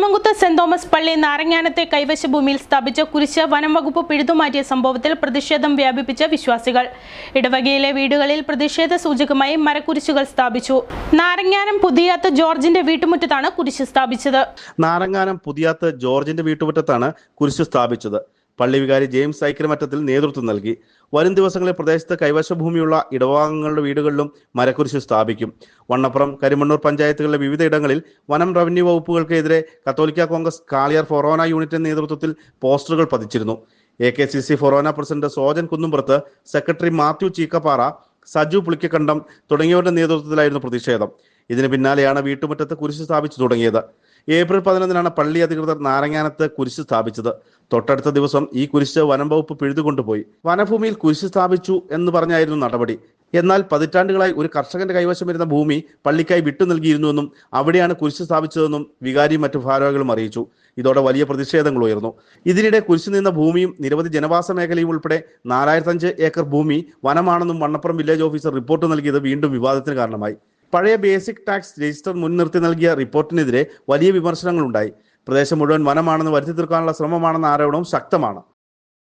കുളമംകുത്ത് saint Thomas പള്ളി നാരങ്ങാനത്തെ കൈവശ ഭൂമിയിൽ സ്ഥാപിച്ച കുരിശ് വനം വകുപ്പ് പിഴുതുമാറ്റിയ സംഭവത്തിൽ പ്രതിഷേധം വ്യാപിപ്പിച്ച വിശ്വാസികൾ. ഇടവകയിലെ വീടുകളിൽ പ്രതിഷേധ സൂചകമായി മരക്കുരിശുകൾ സ്ഥാപിച്ചു. നാരങ്ങാനം പുതിയാത്ത് ജോർജിന്റെ വീട്ടുമുറ്റത്താണ് കുരിശ് സ്ഥാപിച്ചത്. നാരങ്ങാനം പുതിയാത്ത് ജോർജിന്റെ വീട്ടുമുറ്റത്താണ് കുരിശ് സ്ഥാപിച്ചത്. പള്ളി വികാരി ജെയിംസ് ഐക്യമറ്റത്തിൽ നേതൃത്വം നൽകി. വരും ദിവസങ്ങളിൽ പ്രദേശത്ത് കൈവശഭൂമിയുള്ള ഇടവാംഗങ്ങളുടെ വീടുകളിലും മരക്കുരിശ് സ്ഥാപിക്കും. വണ്ണപ്പുറം കരിമണ്ണൂർ പഞ്ചായത്തുകളിലെ വിവിധ ഇടങ്ങളിൽ വനം റവന്യൂ വകുപ്പുകൾക്കെതിരെ കത്തോലിക്ക കോൺഗ്രസ് കാളിയാർ ഫൊറോന യൂണിറ്റിന്റെ നേതൃത്വത്തിൽ പോസ്റ്ററുകൾ പതിച്ചിരുന്നു. A K C C forane president Sojan Kunnumpurath secretary Mathew Cheekkappara Saju Pulikkakandam തുടങ്ങിയവരുടെ നേതൃത്വത്തിലായിരുന്നു പ്രതിഷേധം. ഇതിന് പിന്നാലെയാണ് വീട്ടുമുറ്റത്ത് കുരിശ് സ്ഥാപിച്ചു തുടങ്ങിയത്. ഏപ്രിൽ പതിനൊന്നിനാണ് പള്ളി അധികൃതർ നാരങ്ങാനത്ത് കുരിശ് സ്ഥാപിച്ചത്. തൊട്ടടുത്ത ദിവസം ഈ കുരിശ് വനം വകുപ്പ് പിഴുതുകൊണ്ടുപോയി. വനഭൂമിയിൽ കുരിശ് സ്ഥാപിച്ചു എന്ന് പറഞ്ഞായിരുന്നു നടപടി. എന്നാൽ പതിറ്റാണ്ടുകളായി ഒരു കർഷകന്റെ കൈവശം വരുന്ന ഭൂമി പള്ളിക്കായി വിട്ടു നൽകിയിരുന്നുവെന്നും അവിടെയാണ് കുരിശ് സ്ഥാപിച്ചതെന്നും വികാരിയും മറ്റു ഭാരവാഹികളും അറിയിച്ചു. ഇതോടെ വലിയ പ്രതിഷേധങ്ങൾ ഉയർന്നു. ഇതിനിടെ കുരിശു നിന്ന ഭൂമിയും നിരവധി ജനവാസ മേഖലയും ഉൾപ്പെടെ നാലായിരത്തഞ്ച് ഏക്കർ ഭൂമി വനമാണെന്നും വണ്ണപ്പുറം വില്ലേജ് ഓഫീസർ റിപ്പോർട്ട് നൽകിയത് വീണ്ടും വിവാദത്തിന് കാരണമായി. പഴയ ബേസിക് ടാക്സ് രജിസ്റ്റർ മുൻനിർത്തി നൽകിയ റിപ്പോർട്ടിനെതിരെ വലിയ വിമർശനങ്ങളുണ്ടായി. പ്രദേശം മുഴുവൻ വനമാണെന്ന് വരുത്തി തീർക്കാനുള്ള ശ്രമമാണെന്ന ആരോപണവും ശക്തമാണ്.